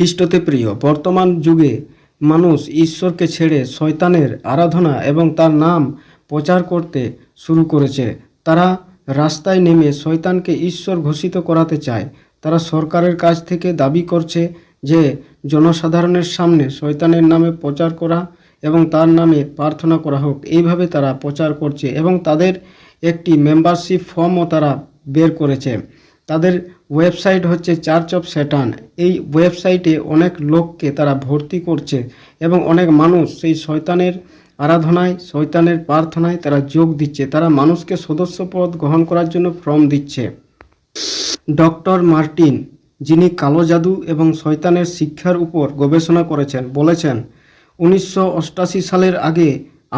খ্রিস্টতে প্রিয়। বর্তমান যুগে মানুষ ঈশ্বরকে ছেড়ে শয়তানের আরাধনা এবং তার নাম প্রচার করতে শুরু করেছে। তারা রাস্তায় নেমে শয়তানকে ঈশ্বর ঘোষিত করাতে চায়। তারা সরকারের কাছ থেকে দাবি করছে যে, জনসাধারণের সামনে শয়তানের নামে প্রচার করা এবং তার নামে প্রার্থনা করা হোক। এইভাবে তারা প্রচার করছে এবং তাদের একটি মেম্বারশিপ ফর্মও তারা বের করেছে। তাদের ওয়েবসাইট হচ্ছে চার্চ অফ স্যাটান এই ওয়েবসাইটে অনেক লোককে তারা ভর্তি করছে এবং অনেক মানুষ সেই শয়তানের আরাধনায়, শয়তানের প্রার্থনায় তারা যোগ দিচ্ছে। তারা মানুষকে সদস্যপদ গ্রহণ করার জন্য ফর্ম দিচ্ছে। ডক্টর মার্টিন, যিনি কালো জাদু এবং শয়তানের শিক্ষার উপর গবেষণা করেছেন, বলেছেন, উনিশশো সালের আগে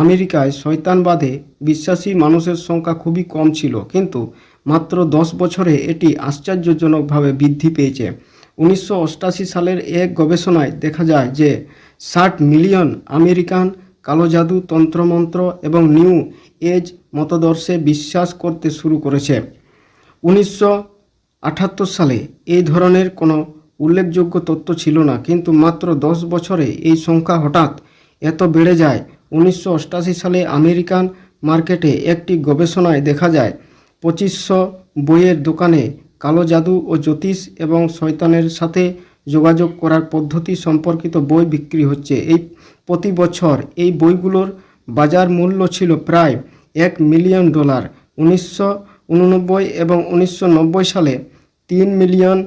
আমেরিকায় শয়তানবাদে বিশ্বাসী মানুষের সংখ্যা খুবই কম ছিল। কিন্তু মাত্র দশ বছরে এটি আশ্চর্যজনকভাবে বৃদ্ধি পেয়েছে। উনিশশো সালের এক গবেষণায় দেখা যায় যে ষাট মিলিয়ন আমেরিকান কালো জাদু তন্ত্রমন্ত্র এবং নিউ এজ মতদর্শে বিশ্বাস করতে শুরু করেছে। উনিশশো আটাত্তর সালে এই ধরনের কোনো উল্লেখযোগ্য তথ্য ছিল না, কিন্তু মাত্র দশ বছরে এই সংখ্যা হঠাৎ এত বেড়ে যায়। উনিশশো সালে আমেরিকান মার্কেটে একটি গবেষণায় দেখা যায় পঁচিশশো বইয়ের দোকানে কালো জাদু ও জ্যোতিষ এবং শয়তানের সাথে যোগাযোগ করার পদ্ধতি সম্পর্কিত বই বিক্রি হচ্ছে। এই প্রতি বছর এই বইগুলোর বাজার মূল্য ছিল প্রায় এক মিলিয়ন ডলার। উনিশশো উননব্বই এবং উনিশশো নব্বই সালে তিন মিলিয়ন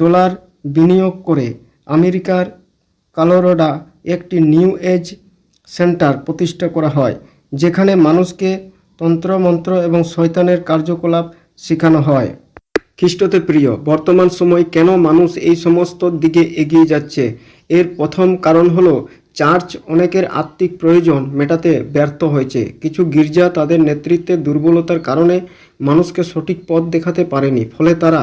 ডলার বিনিয়োগ করে আমেরিকার কালোরোডা একটি নিউ এজ সেন্টার প্রতিষ্ঠা করা হয়, যেখানে মানুষকে তন্ত্রমন্ত্র এবং শয়তানের কার্যকলাপ শেখানো হয়। খ্রিস্টতে প্রিয়, বর্তমান সময় কেন মানুষ এই সমস্ত দিকে এগিয়ে যাচ্ছে? এর প্রথম কারণ হলো, চার্চ অনেকের আত্মিক প্রয়োজন মেটাতে ব্যর্থ হয়েছে। কিছু গির্জা তাদের নেতৃত্বে দুর্বলতার কারণে মানুষকে সঠিক পথ দেখাতে পারেনি, ফলে তারা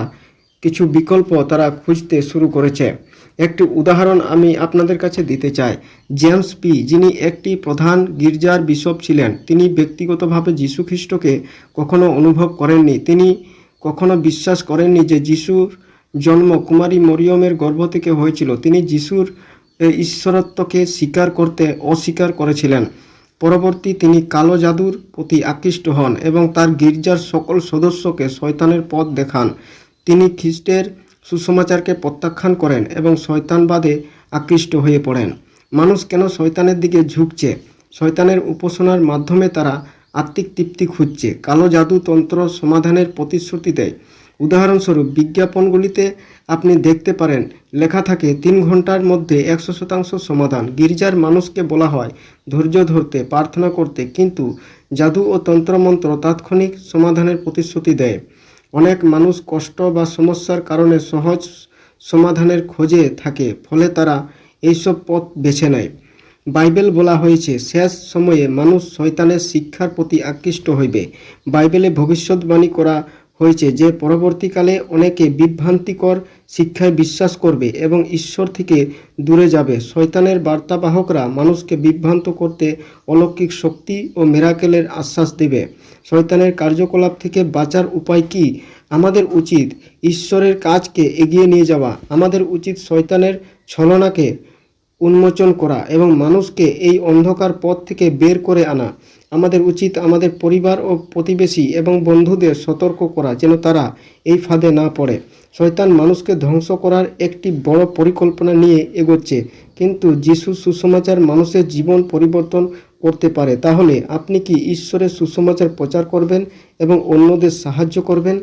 কিছু বিকল্প তারা খুঁজতে শুরু করেছে। একটি উদাহরণ আমি আপনাদের কাছে দিতে চাই। জেমস পি, যিনি একটি প্রধান গির্জার বিশপ ছিলেন, তিনি ব্যক্তিগতভাবে যীশু খ্রিস্টকে কখনো অনুভব করেননি। তিনি কখনো বিশ্বাস করেননি যে যিশুর জন্ম কুমারী মরিয়মের গর্ভ থেকে হয়েছিল। তিনি যিশুর ঈশ্বরত্বকে স্বীকার করতে অস্বীকার করেছিলেন। পরবর্তী তিনি কালো জাদুর প্রতি আকৃষ্ট হন এবং তার গির্জার সকল সদস্যকে শয়তানের পথ দেখান। তিনি খ্রিস্টের সুসমাচারকে প্রত্যাখ্যান করেন এবং শয়তানবাদে আকৃষ্ট হয়ে পড়েন। মানুষ কেন শয়তানের দিকে ঝুঁকছে? শয়তানের উপাসনার মাধ্যমে তারা আত্মিক তৃপ্তি খুঁজছে। কালো জাদু তন্ত্র সমাধানের প্রতিশ্রুতি দেয় উদাহরণস্বরূপ বিজ্ঞাপনগুলিতে আপনি দেখতে পারেন, লেখা থাকে, তিন ঘণ্টার মধ্যে একশো শতাংশ সমাধান। গির্জার মানুষকে বলা হয়, ধৈর্য ধরতে, প্রার্থনা করতে, কিন্তু জাদু ও তন্ত্রমন্ত্র তাৎক্ষণিক সমাধানের প্রতিশ্রুতি দেয়। অনেক মানুষ কষ্ট বা সমস্যার কারণে সহজ সমাধানের খোঁজে থাকে, ফলে তারা এইসব পথ বেছে নেয়। বাইবেল বলা হয়েছে, শেষ সময়ে মানুষ শয়তানের শিক্ষার প্রতি আকৃষ্ট হইবে। বাইবেলে ভবিষ্যৎবাণী করা হয়েছে যে পরবর্তীকালে অনেকে বিভ্রান্তিকর শিক্ষায় বিশ্বাস করবে এবং ঈশ্বর থেকে দূরে যাবে। শয়তানের বার্তাবাহকরা মানুষকে বিভ্রান্ত করতে অলৌকিক শক্তি ও মেরাকেলের আশ্বাস দেবে। শয়তানের কার্যকলাপ থেকে বাঁচার উপায় কি? আমাদের উচিত ঈশ্বরের কাজকে এগিয়ে নিয়ে যাওয়া। আমাদের উচিত শয়তানের ছলনাকে উন্মোচন করা এবং মানুষকে এই অন্ধকার পথ থেকে বের করে আনা। আমাদের উচিত আমাদের পরিবার ও প্রতিবেশী এবং বন্ধুদের সতর্ক করা, যেন তারা এই ফাঁদে না পড়ে। শয়তান মানুষকে ধ্বংস করার একটি বড় পরিকল্পনা নিয়ে এগোচ্ছে। কিন্তু যিশু সুসমাচার মানুষের জীবন পরিবর্তন করতে পারে। তাহলে আপনি কি ঈশ্বরের সুসমাচার প্রচার করবেন এবং অন্যদের সাহায্য করবেন?